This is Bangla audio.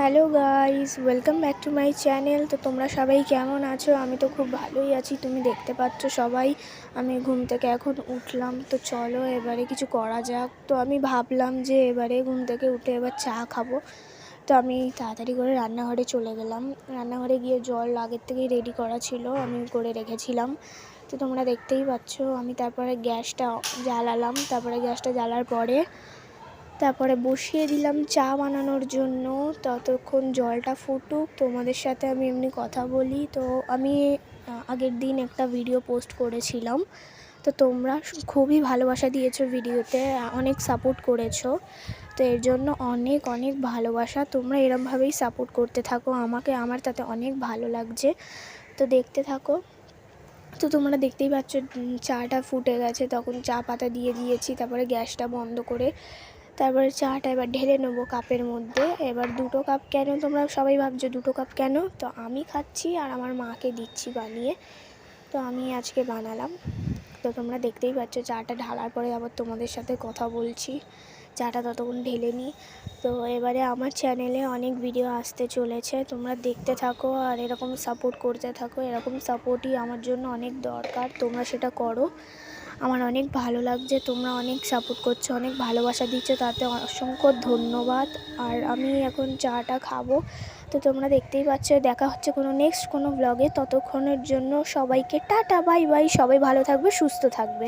Hello guys welcome back to my channel তো তোমরা সবাই কেমন আছো? আমি তো খুব ভালোই আছি। তুমি দেখতে পাচ্ছ সবাই। আমি ঘুম থেকে এখন উঠলাম। তো চলো, এবারে কিছু করা যাক। তো আমি ভাবলাম যে এবারে ঘুম থেকে উঠে এবার চা খাব। তো আমি তাড়াতাড়ি করে রান্নাঘরে চলে গেলাম। রান্নাঘরে গিয়ে জল আগের থেকেই রেডি করা ছিল। আমি করে রেখেছিলাম। তো তোমরা দেখতেই পাচ্ছ, আমি তারপরে গ্যাসটা জ্বালালাম। তারপরে গ্যাসটা জ্বালার পরে তারপরে বসিয়ে দিলাম চা বানানোর জন্য। ততক্ষণ জলটা ফুটুক। তোমাদের সাথে আমি এমনি কথা বলি। তো আমি আগের দিন একটা ভিডিও পোস্ট করেছিলাম। তো তোমরা খুবই ভালোবাসা দিয়েছ ভিডিওতে অনেক সাপোর্ট করেছ। তো এর জন্য অনেক অনেক ভালোবাসা। তোমরা এরমভাবেই সাপোর্ট করতে থাকো। আমাকে, আমার তাতে অনেক ভালো লাগছে। তো দেখতে থাকো। তো তোমরা দেখতেই পাচ্ছ চাটা ফুটে গেছে। তখন চা পাতা দিয়ে দিয়েছি। তারপরে গ্যাসটা বন্ধ করে তারপরে চাটা এবার ঢেলে নেব কাপের মধ্যে। এবার দুটো কাপ কেন? তোমরা সবাই ভাবছ দুটো কাপ কেন? তো আমি খাচ্ছি আর আমার মাকে দিচ্ছি বানিয়ে। তো আমি আজকে বানালাম। তো তোমরা দেখতেই পাচ্ছ চাটা ঢালার পরে আবার তোমাদের সাথে কথা বলছি। চাটা ততক্ষণ ঢেলে নিই। তো এবারে আমার চ্যানেলে অনেক ভিডিও আসতে চলেছে। তোমরা দেখতে থাকো আর এরকম সাপোর্ট করতে থাকো। এরকম সাপোর্টই আমার জন্য অনেক দরকার। তোমরা সেটা করো। আমার অনেক ভালো লাগছে, তোমরা অনেক সাপোর্ট করছ, অনেক ভালোবাসা দিচ্ছ, তাতে অসংখ্য ধন্যবাদ। আর আমি এখন চাটা খাব, তো তোমরা দেখতেই পাচ্ছ, দেখা হচ্ছে কোনো নেক্সট কোনো ব্লগে ততক্ষণের জন্য সবাইকে টাটা বাই বাই সবাই ভালো থাকবে, সুস্থ থাকবে।